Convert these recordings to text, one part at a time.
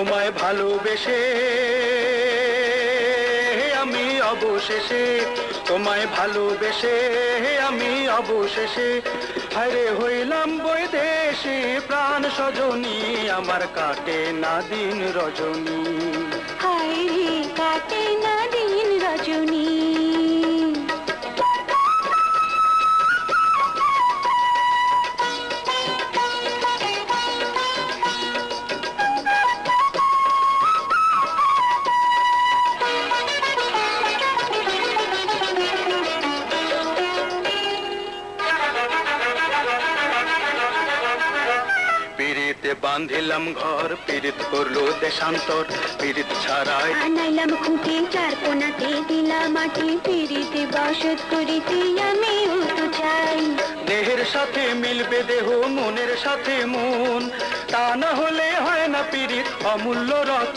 তোমায় ভালোবেসে, আমি অবশেষে তোমায় ভালোবেসে, আমি অবশেষে হারে হইলাম বৈদেশে প্রাণ সজনী, আমার কাটে না দিন রজনী। কাটে পিড়িতে বাঁধিলাম ঘর পীড়িত করল দেশান্তর পীড়িত ছাড়াই আনাইলাম খুঁটি চার কোনাতে দিলাম মাটি পীড়িতে বসত করিতে আমি তো চাই। দেহের সাথে মিলবে দেহ মনের সাথে মন তা না হলে হয় না পীড়িত অমূল্য রত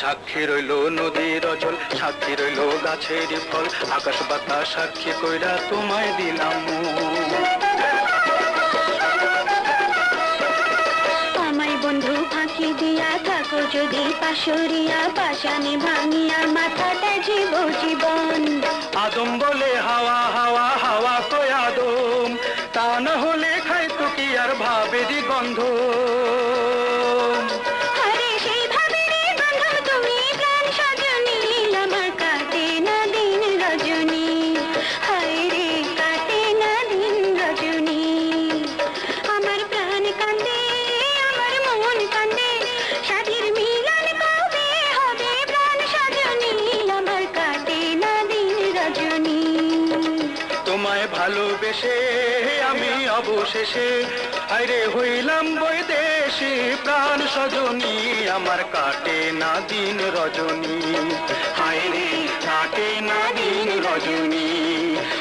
সাক্ষী রইল নদীর অজল সাক্ষী রইল গাছের ফল। আকাশ বাতাস সাক্ষী কইরা তোমায় দিলাম। আমায় বন্ধু ফাঁকি দিয়া থাকো যদি পাশরিয়া পাশানে ভাঙিয়া মাথাটা জীব জীবন। আদম বলে হাওয়া হাওয়া ভালোবেসে আমি অবশেষে আরে হইলাম বৈদেশি প্রাণ সজনী, আমার কাটে না দিন রজনী। হায় রে কাটে না দিন রজনী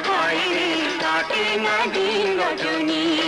হায় রে কাটে না দিন রজনী।